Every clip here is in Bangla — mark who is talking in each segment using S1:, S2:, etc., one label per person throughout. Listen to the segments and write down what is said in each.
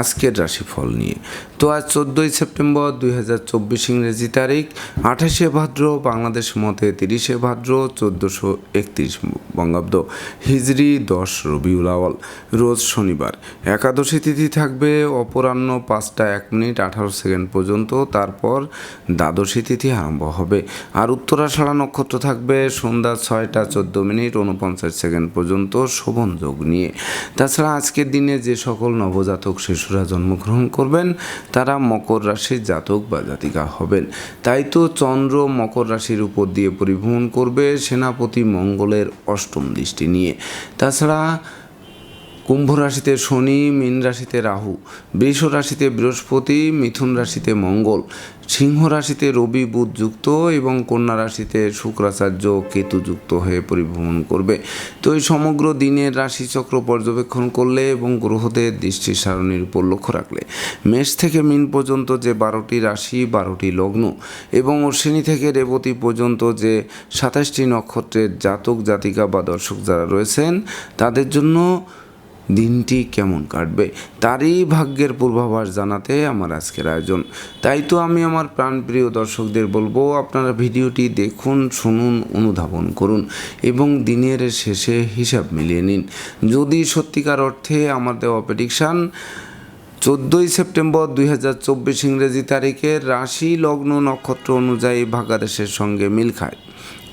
S1: আজকের রাশিফল নিয়ে। তো আজ চোদ্দোই সেপ্টেম্বর দুই হাজার চব্বিশ ইংরেজি তারিখ, আঠাশে ভাদ্র, বাংলাদেশ মতে তিরিশে ভাদ্র, চোদ্দোশো একত্রিশ বঙ্গাব্দ। হিজরি দশ রবিউল আওয়াল রোজ শনিবার। একাদশী তিথি থাকবে অপরাহ্ন পাঁচটা এক মিনিট আঠারো সেকেন্ড পর্যন্ত, তারপর দ্বাদশী তিথি আরম্ভ হবে। আর উত্তরাষাঢ়া নক্ষত্র থাকবে সন্ধ্যা ছয়টা চোদ্দ মিনিট উনপঞ্চাশ সেকেন্ড পর্যন্ত শোভন যোগ নিয়ে। তাছাড়া আজকের দিনে যে সকল নবজাতক শিশুরা জন্মগ্রহণ করবেন, তারা মকর রাশির জাতক বা জাতিকা হবেন। তাই তো চন্দ্র মকর রাশির উপর দিয়ে পরিভ্রমণ করবে সেনাপতি মঙ্গলের অষ্টম দৃষ্টি নিয়ে। তাছাড়া কুম্ভ রাশিতে শনি, মীন রাশিতে রাহু, বৃষ রাশিতে বৃহস্পতি, মিথুন রাশিতে মঙ্গল, সিংহ রাশিতে রবি, বুধ যুক্ত এবং কন্যা রাশিতে শুক্রাচার্য কেতু যুক্ত হয়ে পরিভ্রমণ করবে। তো এই সমগ্র দিনের রাশিচক্র পর্যবেক্ষণ করলে এবং গ্রহদের দৃষ্টি সারণীর উপর লক্ষ্য রাখলে মেষ থেকে মিন পর্যন্ত যে বারোটি রাশি, বারোটি লগ্ন এবং অশ্বিনী থেকে রেবতী পর্যন্ত যে সাতাশটি নক্ষত্রের জাতক, জাতিকা বা দর্শক যারা রয়েছেন, তাদের জন্য দিনটি কেমন কাটবে তারই ভাগ্যের পূর্বাভাস জানাতে আমার আজকের আয়োজন। তাই তো আমি আমার প্রাণপ্রিয় দর্শকদের বলব, আপনারা ভিডিওটি দেখুন, শুনুন, অনুধাবন করুন এবং দিনের শেষে হিসাব মিলিয়ে নিন। যদি সত্যিকার অর্থে আমার দেওয়া প্রেডিকশান চোদ্দোই সেপ্টেম্বর দুই হাজার চব্বিশ ইংরেজি তারিখে রাশি লগ্ন নক্ষত্র অনুযায়ী ভাগাদেশের সঙ্গে মিল খায়।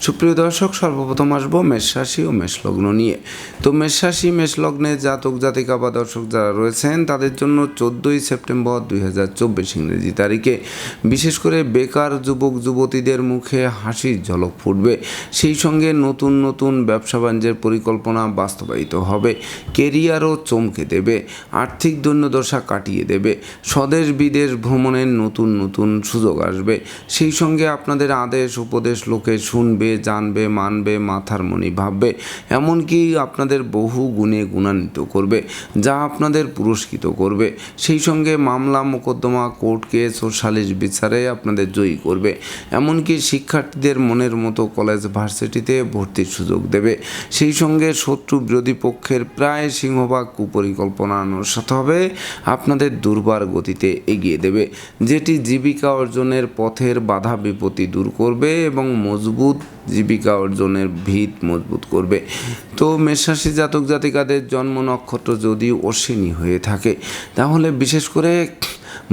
S1: সুপ্রিয় দর্শক, সর্বপ্রথম আসব মেষ রাশি ও মেষ লগ্ন নিয়ে। তো মেষ রাশি, মেষ লগ্নে জাতক, জাতিকা বা দর্শক যারা রয়েছেন, তাদের জন্য চোদ্দোই সেপ্টেম্বর দুই হাজার চব্বিশ ইংরেজি তারিখে। বিশেষ করে বেকার যুবক, যুবতীদের মুখে হাসির ঝলক ফুটবে। সেই সঙ্গে নতুন নতুন ব্যবসা বাণিজ্যের পরিকল্পনা বাস্তবায়িত হবে। কেরিয়ারও চমকে দেবে। আর্থিক দৈন্যদশা কাটিয়ে দেবে। স্বদেশ, বিদেশ ভ্রমণের নতুন নতুন সুযোগ আসবে। সেই সঙ্গে আপনাদের আদেশ, উপদেশ লোকে শুনবে জানবে, মানবে, মাথার মনি ভাববে, এমনকি আপনাদের বহু গুণে গুণান্বিত করবে, যা আপনাদের পুরস্কৃত করবে। সেই সঙ্গে মামলা, মোকদ্দমা, কোর্ট কেস ও সালিশ বিচারে আপনাদের জয়ী করবে। এমনকি শিক্ষার্থীদের মনের মতো কলেজ ভার্সিটিতে ভর্তির সুযোগ দেবে। সেই সঙ্গে শত্রু বিরোধী পক্ষের প্রায় সিংহভাগ কুপরিকল্পনা অনুসাত হবে, আপনাদের দুর্বার গতিতে এগিয়ে দেবে। যেটি জীবিকা অর্জনের পথের বাধা বিপত্তি দূর করবে এবং মজবুত জীবিকা অর্জনের ভিত মজবুত করবে। তো মেষরাশি জাতক জাতিকাদের জন্ম নক্ষত্র যদি অশ্বিনী হয়ে থাকে, তাহলে বিশেষ করে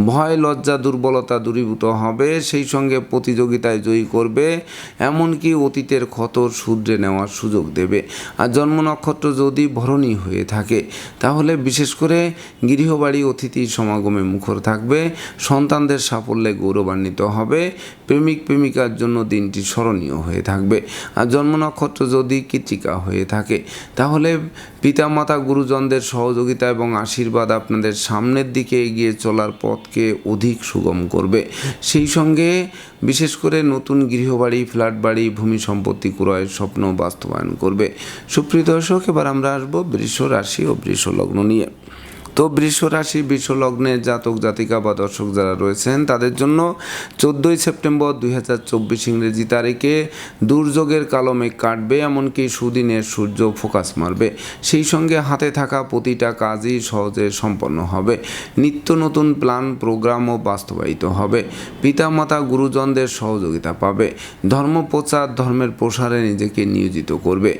S1: ভয়, লজ্জা, দুর্বলতা দূরীভূত হবে, সেই সঙ্গে প্রতিযোগিতায় জয়ী করবে, এমনকি অতীতের ক্ষত শুধরে নেওয়ার সুযোগ দেবে। আর জন্ম নক্ষত্র যদি ভরণী হয়ে থাকে, তাহলে বিশেষ করে গৃহবাড়ি, অতিথি সমাগমে মুখর থাকবে, সন্তানদের সাফল্যে গৌরবান্বিত হবে, প্রেমিক, প্রেমিকার জন্য দিনটি স্মরণীয় হয়ে থাকবে। আর জন্ম নক্ষত্র যদি কৃতিকা হয়ে থাকে, তাহলে পিতামাতা, গুরুজনদের সহযোগিতা এবং আশীর্বাদ আপনাদের সামনের দিকে এগিয়ে চলার পথকে অধিক সুগম করবে। সেই সঙ্গে বিশেষ করে নতুন গৃহবাড়ি ফ্ল্যাট বাড়ি ভূমি সম্পত্তি ক্রয়ের স্বপ্ন বাস্তবায়ন করবে। সুপ্রিয় দর্শক, এবার আমরা আসব বৃষ রাশি ও বৃষ লগ্ন নিয়ে। তো বৃষ রাশি বৃষ জাতক, জাতিকা বা দর্শক যারা রয়েছেন, তাদের জন্য চোদ্দোই সেপ্টেম্বর দুই হাজার চব্বিশ ইংরেজি তারিখে দুর্যোগের কালো মেঘ কাটবে, এমনকি সুদিনের সূর্য ফোকাস মারবে। সেই সঙ্গে হাতে থাকা প্রতিটা কাজই সহজে সম্পন্ন হবে। নিত্য নতুন প্ল্যান, প্রোগ্রামও বাস্তবায়িত হবে। পিতামাতা, গুরুজনদের সহযোগিতা পাবে। ধর্ম প্রচার ধর্মের প্রসারে নিজেকে নিয়োজিত করবে।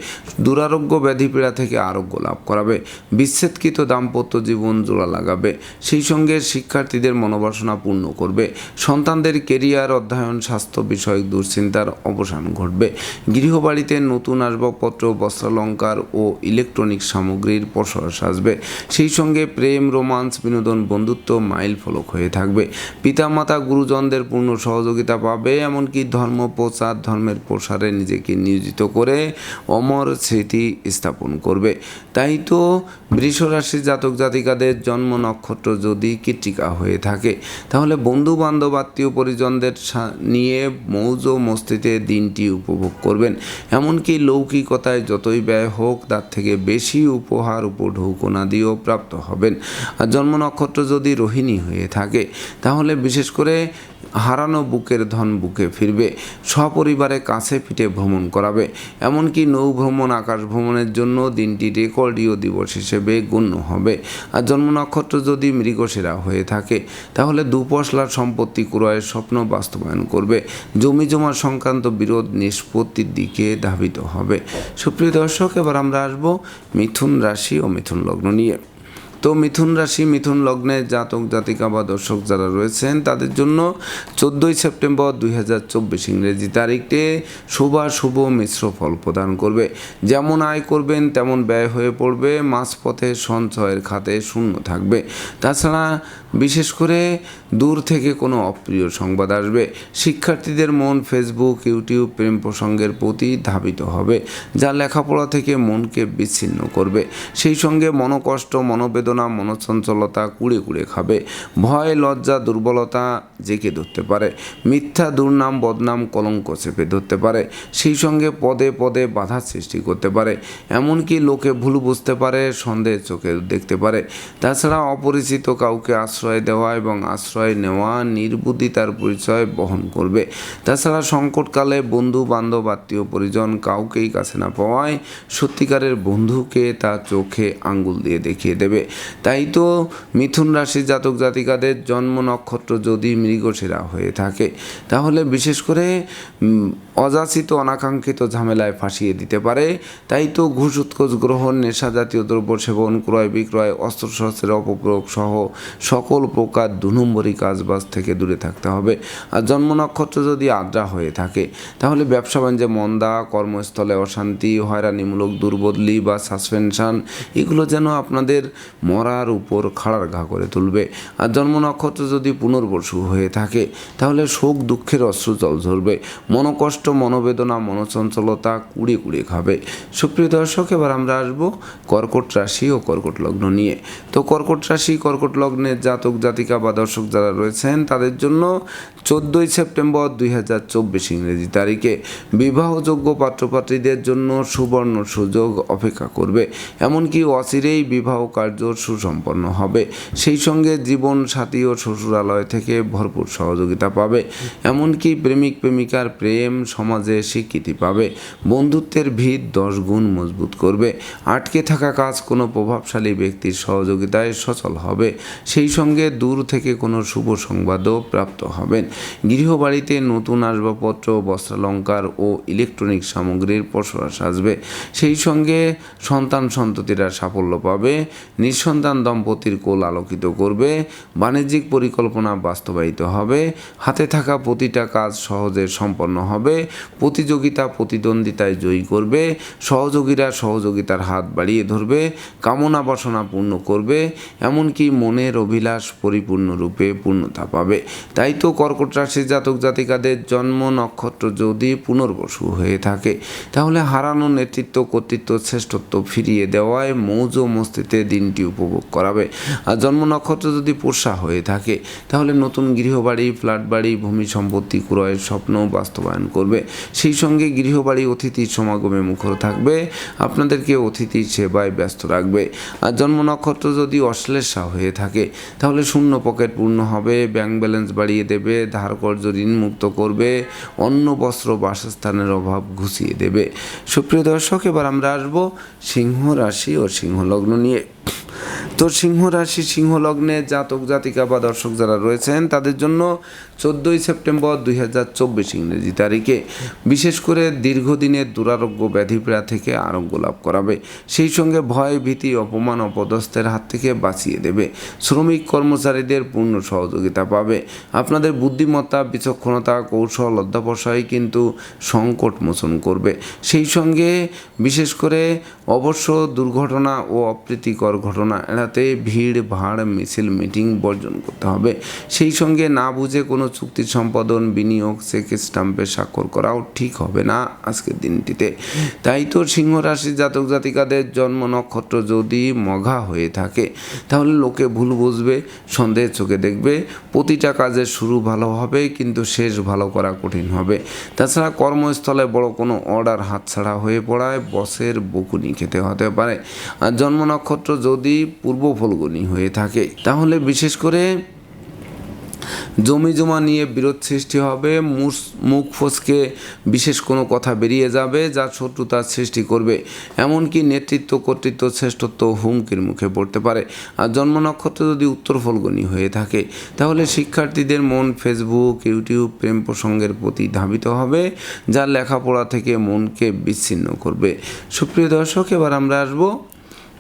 S1: দুরারোগ্য ব্যাধিপীড়া থেকে আরোগ্য লাভ করাবে। বিচ্ছেদকৃত দাম্পত্য জীবন জোড়া লাগাবে। সেই সঙ্গে শিক্ষার্থীদের মনোবাসনা পূর্ণ করবে। সন্তানদের কেরিয়ার, অধ্যয়ন, স্বাস্থ্য বিষয়ক দুশ্চিন্তার অবসান ঘটবে। গৃহবাড়িতে নতুন আসবাবপত্র, বস্ত্রালঙ্কার ও ইলেকট্রনিক সামগ্রীর প্রসার আসবে সেই সঙ্গে প্রেম, রোমান্স, বিনোদন, বন্ধুত্ব মাইল ফলক হয়ে থাকবে। পিতামাতা, গুরুজনদের পূর্ণ সহযোগিতা পাবে, এমনকি ধর্ম প্রচার, ধর্মের প্রসারে নিজেকে নিয়োজিত করে অমর স্মৃতি স্থাপন করবে। তাই তো বৃষ রাশির জাতক জাতিকা জাতিকাদের জন্ম নক্ষত্র যদি কৃত্তিকা হয়ে থাকে, তাহলে বন্ধু বান্ধব আত্মীয় পরিজনদের নিয়ে মৌজ মস্তিতে দিনটি উপভোগ করবেন। এমনকি লৌকিকতায় যতই ব্যয় হোক, তার থেকে বেশি উপহার উপঢৌকনা দিয়েও প্রাপ্ত হবেন। আর জন্ম নক্ষত্র যদি রোহিণী হয়ে থাকে, তাহলে বিশেষ করে হারানো বুকের ধন বুকে ফিরবে, সপরিবারে কাছে পিঠে ভ্রমণ করাবে। এমনকি নৌ ভ্রমণ, আকাশ ভ্রমণের জন্য দিনটি রেকর্ডীয় দিবস হিসেবে গণ্য হবে। জন্ম নক্ষত্র যদি মৃগশিরা হয়ে থাকে, তাহলে দুপশলার সম্পত্তি ক্রয়ের স্বপ্ন বাস্তবায়ন করবে। জমি জমা সংক্রান্ত বিরোধ নিষ্পত্তির দিকে ধাবিত হবে। সুপ্রিয় দর্শক, এবার আমরা আসব মিথুন রাশি ও মিথুন লগ্ন নিয়ে। তো মিথুন রাশি, মিথুন লগ্নে জাতক, জাতিকা বা দর্শক যারা রয়েছেন, তাদের জন্য চোদ্দোই সেপ্টেম্বর দুই হাজার চব্বিশ ইংরেজি তারিখে শুভ মিশ্র ফল প্রদান করবে। যেমন আয় করবেন, তেমন ব্যয় হয়ে পড়বে। মাঝপথে সঞ্চয়ের খাতে শূন্য থাকবে। তাছাড়া বিশেষ করে দূর থেকে কোনো অপ্রিয় সংবাদ আসবে। শিক্ষার্থীদের মন ফেসবুক ইউটিউব প্রেম প্রসঙ্গের প্রতি ধাবিত হবে, যা লেখাপড়া থেকে মনকে বিচ্ছিন্ন করবে। সেই সঙ্গে মনোকষ্ট, মনোবেদনা, মনোচঞ্চলতা কুড়ে কুড়ে খাবে। ভয়, লজ্জা, দুর্বলতা জেঁকে ধরতে পারে। মিথ্যা, দুর্নাম, বদনাম, কলঙ্ক চেপে ধরতে পারে। সেই সঙ্গে পদে পদে বাধা সৃষ্টি করতে পারে। এমনকি লোকে ভুল বুঝতে পারে, সন্দেহ চোখে দেখতে পারে। তাছাড়া অপরিচিত কাউকে আশ্রয় দেওয়া এবং আশ্রয় নেওয়া নির্বুদ্ধিতার পরিচয় বহন করবে। তাছাড়া সংকটকালে বন্ধু বান্ধব আত্মীয় পরিজন কাউকেই কাছে না পাওয়ায় সত্যিকারের বন্ধুকে তার চোখে আঙ্গুল দিয়ে দেখিয়ে দেবে। তাই তো মিথুন রাশি জাতক জাতিকাদের জন্ম নক্ষত্র যদি মৃগশিরা হয়ে থাকে, তাহলে বিশেষ করে অযাচিত, অনাকাঙ্ক্ষিত ঝামেলায় ফাঁসিয়ে দিতে পারে। তাই তো ঘুষ, উৎকোচ, গ্রহণ, নেশা জাতীয় দ্রব্য সেবন ক্রয় বিক্রয় অস্ত্রশস্ত্রের অপপ্রয়োগ সহ সকল প্রকার দু নম্বরী কাজবাজ থেকে দূরে থাকতে হবে। আর জন্ম নক্ষত্র যদি আদ্রা হয়ে থাকে, তাহলে ব্যবসা বাণিজ্যে মন্দা, কর্মস্থলে অশান্তি, হয়রানিমূলক দুর্বদলি বা সাসপেনশন, এগুলো যেন আপনাদের মরার উপর খাড়ার ঘা করে তুলবে। আর জন্ম নক্ষত্র যদি পুনর্বসু হয়ে থাকে, তাহলে শোক, দুঃখের অশ্রু জল ঝরবে। মনোকষ্ট, মনোবেদনা, মনোচঞ্চলতা কুড়িয়ে কুড়িয়ে খাবে। সুপ্রিয় দর্শক, এবার আমরা আসব কর্কট রাশি ও কর্কট লগ্ন নিয়ে। তো কর্কট রাশি, কর্কট লগ্নের জাতক, জাতিকা বা দর্শক যারা রয়েছেন, তাদের জন্য চোদ্দোই সেপ্টেম্বর দুই হাজার চব্বিশ ইংরেজি তারিখে বিবাহযোগ্য পাত্রপাত্রীদের জন্য সুবর্ণ সুযোগ অপেক্ষা করবে। এমনকি অচিরেই বিবাহ কার্য সুসম্পন্ন হবে। সেই সঙ্গে জীবন সাথী ও শ্বশুরালয় থেকে ভরপুর সহযোগিতা পাবে। এমনকি প্রেমিক, প্রেমিকার প্রেম সমাজে স্বীকৃতি পাবে। বন্ধুত্বের ভিত দশ গুণ মজবুত করবে। আটকে থাকা কাজ কোনো প্রভাবশালী ব্যক্তির সহযোগিতায় সচল হবে। সেই সঙ্গে দূর থেকে কোনো শুভ সংবাদও প্রাপ্ত হবেন। গৃহবাড়িতে নতুন আসবাবপত্র, বস্ত্রালঙ্কার ও ইলেকট্রনিক সামগ্রীর পসরা সাজবে। সেই সঙ্গে সন্তান সন্ততিরা সাফল্য পাবে, নিঃসন্তান দম্পতির কোল আলোকিত করবে, বাণিজ্যিক পরিকল্পনা বাস্তবায়িত হবে, হাতে থাকা প্রতিটা কাজ সহজে সম্পন্ন হবে, প্রতিযোগিতা প্রতিদ্বন্দ্বিতায় জয়ী করবে, সহযোগীরা সহযোগিতার হাত বাড়িয়ে ধরবে, কামনা বাসনা পূর্ণ করবে, এমনকি মনের অভিলাষ পরিপূর্ণরূপে পূর্ণতা পাবে। তাই তো কর্কট রাশির জাতক জাতিকাদের জন্ম নক্ষত্র যদি পুনর্বসু হয়ে থাকে, তাহলে হারানো নেতৃত্ব, কর্তৃত্ব, শ্রেষ্ঠত্ব ফিরিয়ে দেওয়ায় মৌজ মস্তিতে দিনটি উপভোগ করাবে। আর জন্ম নক্ষত্র যদি পোষা হয়ে থাকে, তাহলে নতুন গৃহবাড়ি ফ্ল্যাট বাড়ি ভূমি সম্পত্তি ক্রয়ের স্বপ্ন বাস্তবায়ন করবে। সেই সঙ্গে গৃহবাড়ি অতিথির সমাগমে মুখর থাকবে, আপনাদেরকে অতিথির সেবায় ব্যস্ত রাখবে। আর জন্ম নক্ষত্র যদি অশ্লেষা হয়ে থাকে তাহলে শূন্য পকেট পূর্ণ হবে ব্যাংক ব্যালেন্স বাড়িয়ে দেবে, ধার কর্য ঋণ মুক্ত করবে, অন্য বস্ত্র বাসস্থানের অভাব ঘুষিয়ে দেবে। সুপ্রিয় দর্শক, এবার আমরা আসব সিংহ রাশি ও সিংহ লগ্ন নিয়ে। তো সিংহ রাশি, সিংহ লগ্নে জাতক, জাতিকা বা দর্শক যারা রয়েছেন, তাদের জন্য চোদ্দোই সেপ্টেম্বর দুই হাজার চব্বিশ ইংরেজি তারিখে বিশেষ করে দীর্ঘদিনের দুরারোগ্য ব্যাধিপীড়া থেকে আরোগ্য লাভ করাবে। সেই সঙ্গে ভয়, ভীতি, অপমান, অপদস্থের হাত থেকে বাঁচিয়ে দেবে। শ্রমিক কর্মচারীদের পূর্ণ সহযোগিতা পাবে। আপনাদের বুদ্ধিমত্তা, বিচক্ষণতা, কৌশল অধ্যাবসায় কিন্তু সংকট মোচন করবে। সেই সঙ্গে বিশেষ করে অবশ্য দুর্ঘটনা ও অপ্রীতিকর ঘটনা এড়াতে ভিড়, ভাড়, মিছিল, মিটিং বর্জন করতে হবে। সেই সঙ্গে না বুঝে কোনো চুক্তি সম্পাদন, বিনিয়োগ চেক স্টাম্পে স্বাক্ষর করাও ঠিক হবে না আজকের দিনটিতে। তাই তো সিংহ রাশি জাতক জাতিকাদের জন্ম নক্ষত্র যদি মঘা হয়ে থাকে, তাহলে লোকে ভুল বুঝবে, সন্দেহের চোখে দেখবে, প্রতিটা কাজের শুরু ভালো হবে কিন্তু শেষ ভালো করা কঠিন হবে। তাছাড়া কর্মস্থলে বড় কোনো অর্ডার হাতছাড়া হয়ে পড়ায় বসের বকুনি খেতে হতে পারে। আর জন্ম নক্ষত্র যদি পূর্ব ফলগুনি হয়ে থাকে তাহলে বিশেষ করে জমি জমা নিয়ে বিরোধ সৃষ্টি হবে মুখ ফসকে বিশেষ কোনো কথা বেরিয়ে যাবে যা শত্রুতার সৃষ্টি করবে। এমনকি নেতৃত্ব, কর্তৃত্ব, শ্রেষ্ঠত্ব হুমকির মুখে পড়তে পারে। আর জন্ম নক্ষত্র যদি উত্তর ফলগুনি হয়ে থাকে, তাহলে শিক্ষার্থীদের মন ফেসবুক, ইউটিউব, প্রেম প্রসঙ্গের প্রতি ধাবিত হবে, যা লেখাপড়া থেকে মনকে বিচ্ছিন্ন করবে। সুপ্রিয় দর্শক, এবার আমরা আসব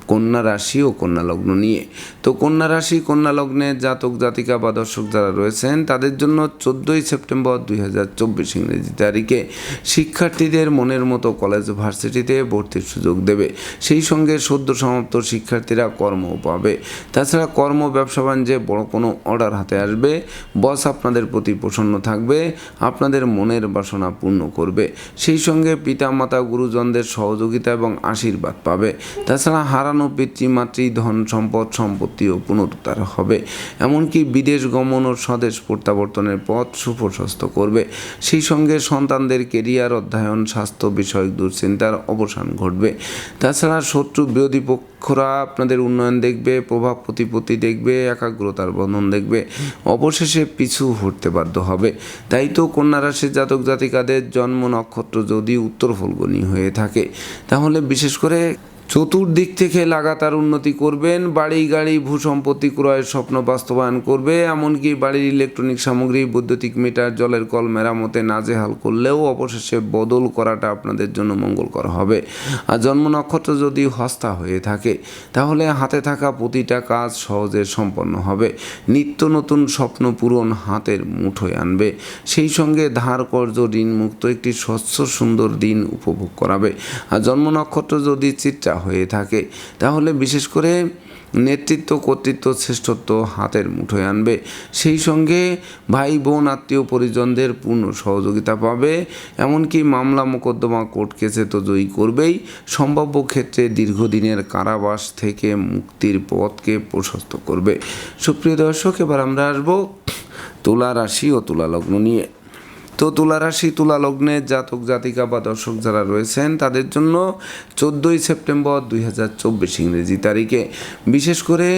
S1: কন্যা রাশি ও কন্যা লগ্ন নিয়ে। তো কন্যা রাশি, কন্যা লগ্নে জাতক, জাতিকা বা দর্শক যারা রয়েছেন, তাদের জন্য চোদ্দোই সেপ্টেম্বর দুই হাজার চব্বিশ ইংরেজি তারিখে শিক্ষার্থীদের মনের মতো কলেজ ভার্সিটিতে ভর্তির সুযোগ দেবে। সেই সঙ্গে সদ্য সমাপ্ত শিক্ষার্থীরা কর্মও পাবে। তাছাড়া কর্ম, ব্যবসা বাণিজ্যে বড় কোনো অর্ডার হাতে আসবে। বস আপনাদের প্রতি প্রসন্ন থাকবে, আপনাদের মনের বাসনা পূর্ণ করবে। সেই সঙ্গে পিতা মাতা গুরুজনদের সহযোগিতা এবং আশীর্বাদ পাবে। তাছাড়া হারানো পিতৃমাতৃ ধন, সম্পদ সম্পত্তিও পুনরুদ্ধার হবে। এমনকি বিদেশ গমন ও স্বদেশ প্রত্যাবর্তনের পথ সুপ্রশস্ত করবে। সেই সঙ্গে সন্তানদের কেরিয়ার, অধ্যয়ন, স্বাস্থ্য বিষয়ক দুশ্চিন্তার অবসান ঘটবে। তাছাড়া শত্রু বিরোধী পক্ষরা আপনাদের উন্নয়ন দেখবে, প্রভাব প্রতিপত্তি দেখবে, একাগ্রতার বন্ধন দেখবে। অবশেষে পিছু হটতে বাধ্য হবে। তাই তো কন্যা রাশির জাতক জাতিকাদের জন্ম নক্ষত্র যদি উত্তর ফলগুনি হয়ে থাকে, তাহলে বিশেষ করে চতুর্দিক থেকে লাগাতার উন্নতি করবেন, বাড়ি, গাড়ি ভূসম্পত্তি ক্রয়ের স্বপ্ন বাস্তবায়ন করবে, এমনকি বাড়ির ইলেকট্রনিক সামগ্রী, বৈদ্যুতিক মিটার, জলের কল মেরামতে নাজেহাল করলেও অবশেষে বদল করাটা আপনাদের জন্য মঙ্গলকর হবে। আর জন্ম নক্ষত্র যদি হস্তা হয়ে থাকে, তাহলে হাতে থাকা প্রতিটা কাজ সহজে সম্পন্ন হবে। নিত্য নতুন স্বপ্ন পূরণ হাতের মুঠোয় আনবে। সেই সঙ্গে ধার কর্য ঋণ মুক্ত একটি স্বচ্ছ সুন্দর দিন উপভোগ করাবে। আর জন্ম নক্ষত্র যদি চিত্রা হয়ে থাকে। তাহলে বিশেষ করে নেতৃত্ব, কর্তৃত্ব, শ্রেষ্ঠত্ব হাতের মুঠোয় আনবে। সেই সঙ্গে ভাই বোন আত্মীয় পরিজনদের পূর্ণ সহযোগিতা পাবে। এমনকি মামলা মোকদ্দমা কোর্ট কেসে তো জয়ী করবেই। সম্ভাব্য ক্ষেত্রে দীর্ঘদিনের কারাবাস থেকে মুক্তির পথকে প্রশস্ত করবে। সুপ্রিয় দর্শক, এবার আমরা আসব তুলা রাশি ও তুলা লগ্ন নিয়ে। তো তুলা রাশি তুলা লগ্নের জাতক, জাতিকা বা দর্শক যারা রয়েছেন, তাদের জন্য চোদ্দোই সেপ্টেম্বর দুই হাজার চব্বিশ ইংরেজি তারিখে। বিশেষ করে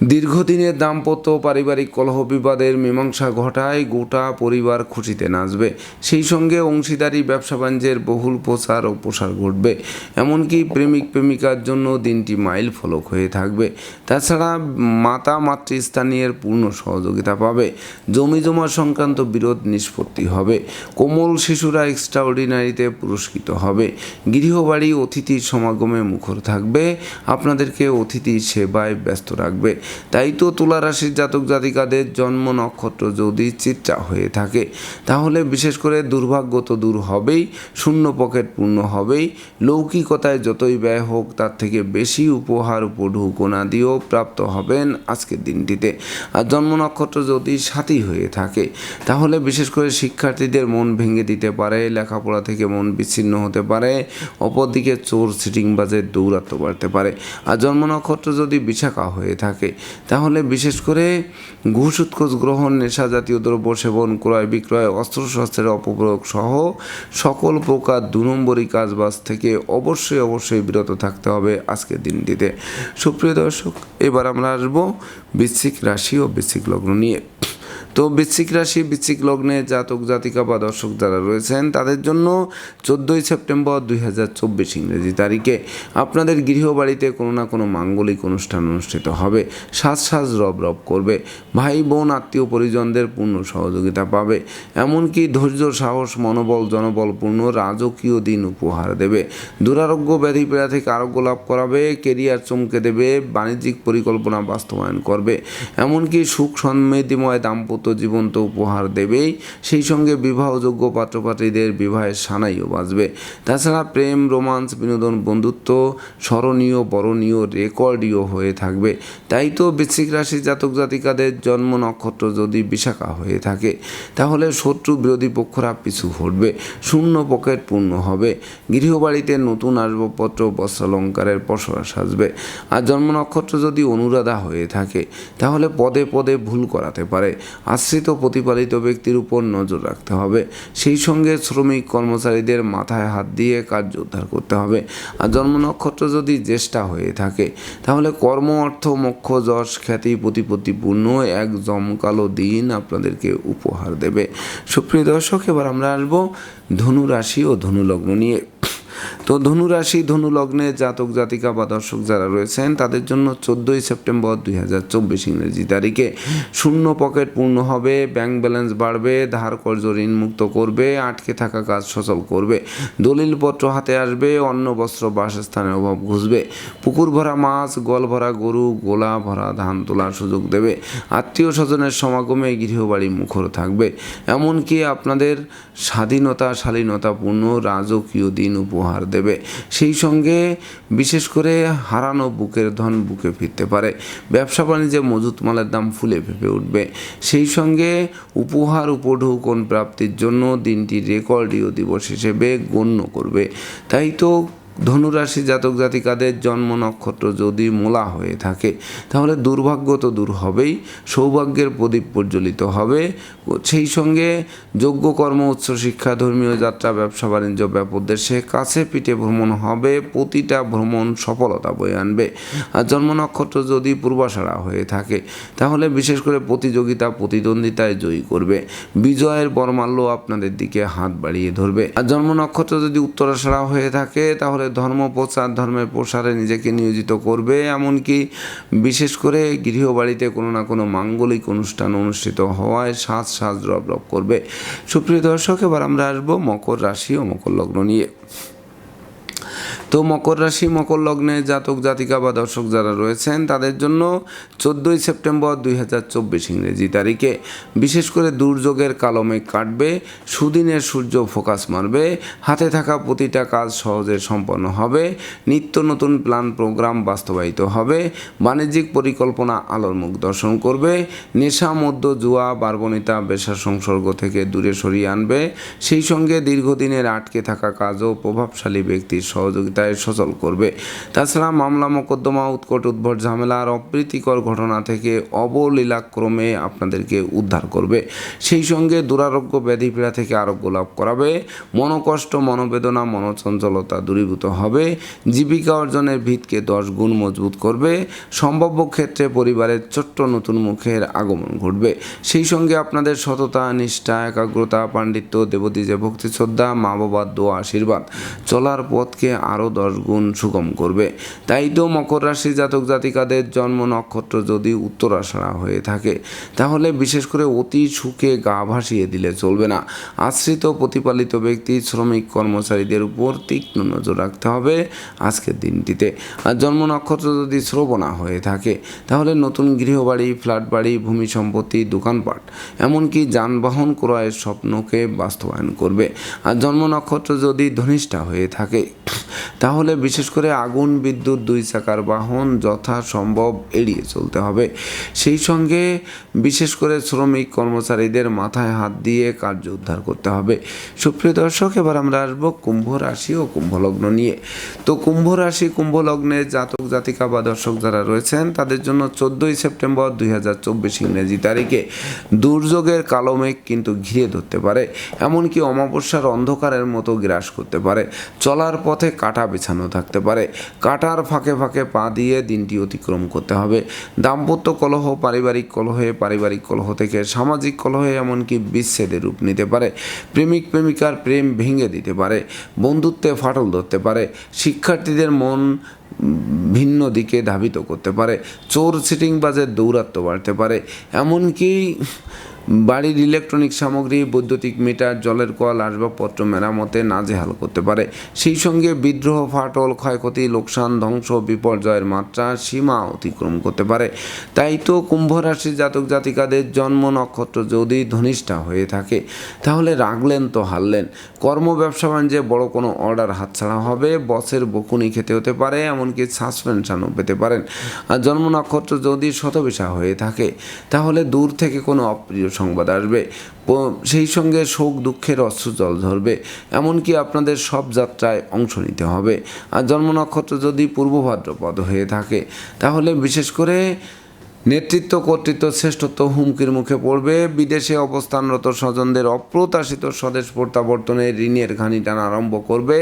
S1: দীর্ঘদিনের দাম্পত্য পারিবারিক কলহ বিবাদের মীমাংসা ঘটায় গোটা পরিবার খুশিতে নাচবে। সেই সঙ্গে অংশীদারি, ব্যবসা বাণিজ্যের বহুল প্রচার ও প্রসার ঘটবে। এমনকি প্রেমিক প্রেমিকার জন্য দিনটি মাইল ফলক হয়ে থাকবে। তাছাড়া মাতা মাতৃস্থানীয়ের পূর্ণ সহযোগিতা পাবে। জমি জমা সংক্রান্ত বিরোধ নিষ্পত্তি হবে। কোমল শিশুরা এক্সট্রাঅর্ডিনারিতে পুরস্কৃত হবে। গৃহবাড়ি অতিথির সমাগমে মুখর থাকবে। আপনাদেরকে অতিথি সেবায় ব্যস্ত রাখবে। তাই তো তুলা রাশির জাতক জাতিকাদের জন্ম নক্ষত্র যদি চিত্রা হয়ে থাকে, তাহলে বিশেষ করে দুর্ভাগ্য তো দূর হবেই, শূন্য পকেট পূর্ণ হবেই। লৌকিকতায় যতই ব্যয় হোক, তার থেকে বেশি উপহার উপঢৌকনা দিয়েও প্রাপ্ত হবেন আজকের দিনটিতে। আর জন্ম নক্ষত্র যদি সাথী হয়ে থাকে, তাহলে বিশেষ করে শিক্ষার্থীদের মন ভেঙে দিতে পারে, লেখাপড়া থেকে মন বিচ্ছিন্ন হতে পারে, অপরদিকে চোর সিটিংবাজের দৌরাত্ম বাড়তে পারে। আর জন্ম নক্ষত্র যদি বিশাখা হয়ে থাকে তাহলে বিশেষ করে ঘুষ উৎকোচ গ্রহণ, নেশা জাতীয় দ্রব্য সেবন, ক্রয় বিক্রয়, অস্ত্রশস্ত্রের অপপ্রয়োগ সহ সকল প্রকার দু নম্বরী কাজবাজ থেকে অবশ্যই অবশ্যই বিরত থাকতে হবে আজকের দিনটিতে। সুপ্রিয় দর্শক, এবার আমরা আসব বৃশ্চিক রাশি ও বৃশ্চিক লগ্ন নিয়ে। তো বৃশ্চিক রাশি, বৃশ্চিক লগ্নে জাতক, জাতিকা বা দর্শক যারা রয়েছেন, তাদের জন্য চোদ্দোই সেপ্টেম্বর দুই হাজার চব্বিশ ইংরেজি তারিখে আপনাদের গৃহবাড়িতে কোনো না কোনো মাঙ্গলিক অনুষ্ঠান অনুষ্ঠিত হবে। সাজ সাজ রব রব করবে। ভাই, বোন, আত্মীয় পরিজনদের পূর্ণ সহযোগিতা পাবে। এমনকি ধৈর্য, সাহস, মনোবল, জনবলপূর্ণ রাজকীয় দিন উপহার দেবে। দুরারোগ্য ব্যাধি পীড়া থেকে আরোগ্য লাভ করাবে, কেরিয়ার চমকে দেবে, বাণিজ্যিক পরিকল্পনা বাস্তবায়ন করবে। এমনকি সুখ সমৃদ্ধিময় দাম্পত্য মুহূর্ত জীবন্ত উপহার দেবেই। সেই সঙ্গে বিবাহযোগ্য পাত্রপাত্রীদের বিবাহের সানাইও বাজবে। তাছাড়া প্রেম, রোমান্স, বিনোদন, বন্ধুত্ব স্মরণীয়, বরণীয়, রেকর্ডীয় হয়ে থাকবে। তাই তো বৃশ্চিক রাশি জাতক জাতিকাদের জন্ম নক্ষত্র যদি বিশাখা হয়ে থাকে, তাহলে শত্রু বিরোধী পক্ষরা পিছু হটবে, শূন্য পকেট পূর্ণ হবে। গৃহবাড়িতে নতুন আসবাবপত্র, বস্ত্রালঙ্কারের পসরা সাজবে। আর জন্ম নক্ষত্র যদি অনুরাধা হয়ে থাকে, তাহলে পদে পদে ভুল করাতে পারে। আশ্রিত প্রতিপালিত ব্যক্তির উপর নজর রাখতে হবে। সেই সঙ্গে শ্রমিক কর্মচারীদের মাথায় হাত দিয়ে কার্য উদ্ধার করতে হবে। আর জন্ম নক্ষত্র যদি জ্যেষ্ঠা হয়ে থাকে, তাহলে কর্ম, অর্থ, মোক্ষ, যশ, খ্যাতি প্রতিপত্তিপূর্ণ এক জমকালো দিন আপনাদেরকে উপহার দেবে। সুপ্রিয় দর্শক, এবার আমরা আসব ধনু রাশি ও ধনু লগ্ন নিয়ে। তো ধনুরাশি ধনু লগ্নে জাতক, জাতিকা বা দর্শক যারা রয়েছেন, তাদের জন্য চোদ্দোই সেপ্টেম্বর দুই হাজার চব্বিশ ইংরেজি তারিখে শূন্য পকেট পূর্ণ হবে, ব্যাংক ব্যালেন্স বাড়বে, ধার কর্য ঋণ মুক্ত করবে, আটকে থাকা কাজ সচল করবে, দলিলপত্র হাতে আসবে, অন্ন, বস্ত্র বাসস্থানের অভাব ঘুষবে, পুকুর ভরা মাছ, গল ভরা গরু, গোলা ভরা ধান তোলার সুযোগ দেবে, আত্মীয় স্বজনের সমাগমে গৃহবাড়ি মুখর থাকবে, এমনকি আপনাদের স্বাধীনতা শালীনতাপূর্ণ রাজকীয় দিন উপহার দেবে। সেই সঙ্গে বিশেষ করে হারানো বুকের ধন বুকে ফিরতে পারে। ব্যবসা বাণিজ্যে মজুত মালের দাম ফুলে ফেপে উঠবে। সেই সঙ্গে উপহার উপঢৌকন প্রাপ্তির জন্য দিনটি রেকর্ডীয় দিবস হিসেবে গণ্য করবে। তাই তো ধনুরাশি জাতক জাতিকাদের জন্ম নক্ষত্র যদি মোলা হয়ে থাকে, তাহলে দুর্ভাগ্য তো দূর হবেই, সৌভাগ্যের প্রদীপ প্রজ্বলিত হবে। সেই সঙ্গে যোগ্য কর্ম উচ্চশিক্ষা ধর্মীয় যাত্রা, ব্যবসা, বাণিজ্য ব্যাপদেশে কাছে পিঠে ভ্রমণ হবে, প্রতিটা ভ্রমণ সফলতা বয়ে আনবে। আর জন্ম নক্ষত্র যদি পূর্বাশারা হয়ে থাকে, তাহলে বিশেষ করে প্রতিযোগিতা, প্রতিদ্বন্দ্বিতায় জয়ী করবে। বিজয়ের বরমাল্য আপনাদের দিকে হাত বাড়িয়ে ধরবে। আর জন্ম নক্ষত্র যদি উত্তরাশারা হয়ে থাকে, তাহলে ধর্ম প্রচার, ধর্মের প্রসারে নিজেকে নিয়োজিত করবে। এমনকি বিশেষ করে গৃহবাড়িতে কোনো না কোনো মাঙ্গলিক অনুষ্ঠান অনুষ্ঠিত হওয়ায় সাজ সাজ রব রব করবে। সুপ্রিয় দর্শক, এবার আমরা আসব মকর রাশি ও মকর লগ্ন নিয়ে। তো মকর রাশি, মকর লগ্নে জাতক, জাতিকা বা দর্শক যারা রয়েছেন, তাদের জন্য চোদ্দোই সেপ্টেম্বর দুই হাজার চব্বিশ ইংরেজি তারিখে। বিশেষ করে দুর্যোগের কালমে কাটবে, সুদিনের সূর্য ফোকাস মারবে, হাতে থাকা প্রতিটা কাজ সহজে সম্পন্ন হবে, নিত্য নতুন প্ল্যান প্রোগ্রাম বাস্তবায়িত হবে, বাণিজ্যিক পরিকল্পনা আলোর মুখ দর্শন করবে, নেশা মধ্য জুয়া, বার্বনিতা, বেশা সংসর্গ থেকে দূরে সরিয়ে আনবে, সেই সঙ্গে দীর্ঘদিনের আটকে থাকা কাজও প্রভাবশালী ব্যক্তির সহযোগিতায় সচল করবে। তাছাড়া মামলা মোকদ্দমা, উৎকট উদ্ভট ঝামেলা আর অপ্রীতিকর ঘটনা থেকে অবলীলাক্রমে আপনাদেরকে উদ্ধার করবে। সেই সঙ্গে দুরারোগ্য ব্যাধি পীড়া থেকে আরোগ্য লাভ করাবে। মনোকষ্ট, মনোবেদনা, মনোচঞ্চলতা দূরীভূত হবে। জীবিকা অর্জনের ভিতকে দশ গুণ মজবুত করবে। সম্ভাব্য ক্ষেত্রে পরিবারের ছোট্ট নতুন মুখের আগমন ঘটবে। সেই সঙ্গে আপনাদের সততা, নিষ্ঠা, একাগ্রতা, পাণ্ডিত্য দেবতীজে ভক্তি, শ্রদ্ধা মা বাবার দোয়া, আশীর্বাদ, চলার পথকে আরও দশ গুণ সুগম করবে। তাই তো মকর রাশি জাতক জাতিকাদের জন্ম নক্ষত্র যদি উত্তরাশারা হয়ে থাকে, তাহলে বিশেষ করে অতি সুখে গা ভাসিয়ে দিলে চলবে না। আশ্রিত প্রতিপালিত ব্যক্তি, শ্রমিক কর্মচারীদের উপর তীক্ষ্ণ নজর রাখতে হবে আজকের দিনটিতে। আর জন্ম নক্ষত্র যদি শ্রবণা হয়ে থাকে, তাহলে নতুন গৃহবাড়ি ফ্ল্যাট বাড়ি ভূমি সম্পত্তি, দোকানপাট, এমনকি যানবাহন ক্রয়ের স্বপ্নকে বাস্তবায়ন করবে। আর জন্ম নক্ষত্র যদি ধনিষ্ঠা হয়ে থাকে তাহলে বিশেষ করে আগুন, বিদ্যুৎ, দুই চাকার বাহন যথাসম্ভব এড়িয়ে চলতে হবে। সেই সঙ্গে বিশেষ করে শ্রমিক কর্মচারীদের মাথায় হাত দিয়ে কার্য উদ্ধার করতে হবে। সুপ্রিয় দর্শক, এবার আমরা আসব কুম্ভ রাশি ও কুম্ভ লগ্ন নিয়ে। তো কুম্ভ রাশি কুম্ভ লগ্নে জাতক, জাতিকা বা দর্শক যারা রয়েছেন, তাদের জন্য চোদ্দোই সেপ্টেম্বর দুই হাজার চব্বিশ ইংরেজি তারিখে দুর্যোগের কালো মেঘ কিন্তু ঘিরে ধরতে পারে। এমনকি অমাবস্যার অন্ধকারের মতো গ্রাস করতে পারে। চলার পথে কাটা বিছানো থাকতে পারে। কাটার ফাঁকে ফাঁকে পা দিয়ে দিনটি অতিক্রম করতে হবে। দাম্পত্য কলহ পারিবারিক কলহে, পারিবারিক কলহ থেকে সামাজিক কলহে এমনকি বিচ্ছেদের রূপ নিতে পারে। প্রেমিক প্রেমিকার প্রেম ভেঙে দিতে পারে। বন্ধুত্বে ফাটল ধরতে পারে। শিক্ষার্থীদের মন ভিন্ন দিকে ধাবিত করতে পারে। চোর সিটিং সিটিংবাজের দৌরাত্ম্য বাড়তে পারে। এমনকি বাড়ির ইলেকট্রনিক সামগ্রী, বৈদ্যুতিক মিটার, জলের কল, আসবাবপত্র, মেরামতে নাজেহাল করতে পারে। সেই সঙ্গে বিদ্রোহ, ফাটল, ক্ষয়ক্ষতি, লোকসান, ধ্বংস, বিপর্যয়ের মাত্রা সীমা অতিক্রম করতে পারে। তাই তো কুম্ভ রাশি জাতক জাতিকাদের জন্ম নক্ষত্র যদি ধনিষ্ঠা হয়ে থাকে, তাহলে রাগলেন তো হারলেন। কর্ম, ব্যবসা বাণিজ্যে বড় কোনো অর্ডার হাতছাড়া হবে, বসের বকুনি খেতে হতে পারে, এমনকি সাসপেনশনও পেতে পারেন। আর জন্ম নক্ষত্র যদি শতবিশা হয়ে থাকে, তাহলে দূর থেকে কোনো অপ্রিয় সংবাদ আসবে। সেই সঙ্গে শোক, দুঃখের অস্ত্র জল ধরবে এমনকি আপনাদের সব যাত্রায় অংশ নিতে হবে। আর জন্ম নক্ষত্র যদি পূর্ব ভাদ্রপদ হয়ে থাকে, তাহলে বিশেষ করে নেতৃত্ব কর্তৃত্ব শ্রেষ্ঠত্ব হুমকির মুখে পড়বে। বিদেশে অবস্থানরত স্বজনদের অপ্রত্যাশিত স্বদেশ প্রত্যাবর্তনে ঋণের ঘানি টানা আরম্ভ করবে।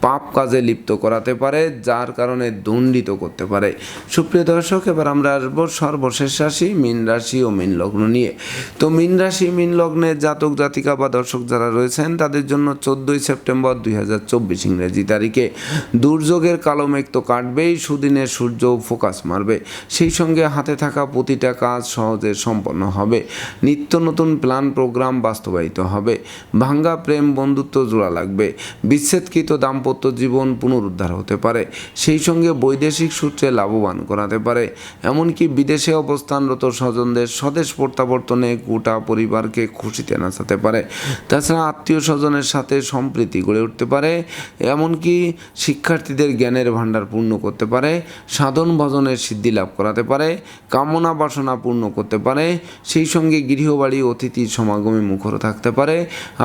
S1: পাপ কাজে লিপ্ত করাতে পারে, যার কারণে দণ্ডিত করতে পারে। সুপ্রিয় দর্শক, এবার আমরা আসব সর্বশেষ রাশি, মীন রাশি ও মীন লগ্ন নিয়ে। তো মীন রাশি, মীন লগ্নের জাতক, জাতিকা বা দর্শক যারা রয়েছেন, তাদের জন্য চোদ্দই সেপ্টেম্বর দুই হাজার চব্বিশ ইংরেজি তারিখে। দুর্যোগের কালো মেঘ তো কাটবেই সুদিনের সূর্য ফোকাস মারবে। সেই সঙ্গে হাতে থাকা প্রতিটা কাজ সহজে সম্পন্ন হবে। নিত্য নতুন প্ল্যান, প্রোগ্রাম বাস্তবায়িত হবে। ভাঙ্গা প্রেম, বন্ধুত্ব জোড়া লাগবে। বিচ্ছেদকৃত দাম্পত্য জীবন পুনরুদ্ধার হতে পারে। সেই সঙ্গে বৈদেশিক সূত্রে লাভবান করাতে পারে। এমনকি বিদেশে অবস্থানরত স্বজনদের স্বদেশ প্রত্যাবর্তনে গোটা পরিবারকে খুশিতে নাচাতে পারে। তাছাড়া আত্মীয় স্বজনের সাথে সম্প্রীতি গড়ে উঠতে পারে। এমনকি শিক্ষার্থীদের জ্ঞানের ভাণ্ডার পূর্ণ করতে পারে। সাধন ভজনের সিদ্ধি লাভ করাতে পারে। কামনা বাসনা পূর্ণ করতে পারে, সেই সঙ্গে গৃহবাড়ি অতিথি সমাগমে মুখর থাকতে পারে,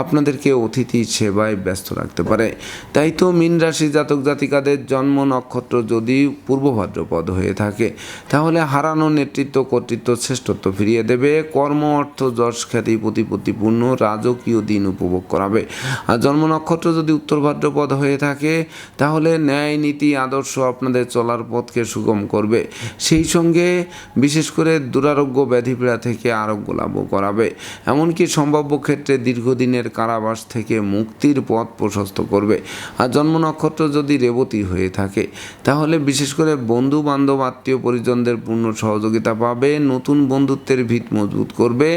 S1: আপনাদেরকে অতিথি সেবায় ব্যস্ত রাখতে পারে। তাই তো মীন রাশি জাতক জাতিকাদের জন্ম নক্ষত্র যদি পূর্ব ভাদ্রপদ হয়ে থাকে, তাহলে হারানো নেতৃত্ব কর্তৃত্ব শ্রেষ্ঠত্ব ফিরিয়ে দেবে, কর্ম, অর্থ, যশ, খ্যাতি, প্রতিপত্তিপূর্ণ, রাজকীয় দিন উপভোগ করাবে। আর জন্ম নক্ষত্র যদি উত্তর ভাদ্রপদ হয়ে থাকে, তাহলে ন্যায়, নীতি, আদর্শ আপনাদের চলার পথকে সুগম করবে। সেই সঙ্গে বিশেষ করে দুরারোগ্য ব্যাধিপীড়া থেকে আরোগ্য লাভও করাবে। এমনকি সম্ভাব্য ক্ষেত্রে দীর্ঘদিনের কারাবাস থেকে মুক্তির পথ প্রশস্ত করবে। আর জন্ম নক্ষত্র যদি রেবতী হয়ে থাকে, তাহলে বিশেষ করে বন্ধু বান্ধব আত্মীয় পরিজনদের পূর্ণ সহযোগিতা পাবে, নতুন বন্ধুত্বের ভিত মজবুত করবে।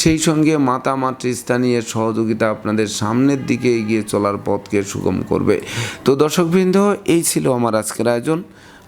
S1: সেই সঙ্গে মাতা, মাতৃস্থানীয় সহযোগিতা আপনাদের সামনের দিকে এগিয়ে চলার পথকে সুগম করবে। তো দর্শকবৃন্দ, এই ছিল আমার আজকের আয়োজন।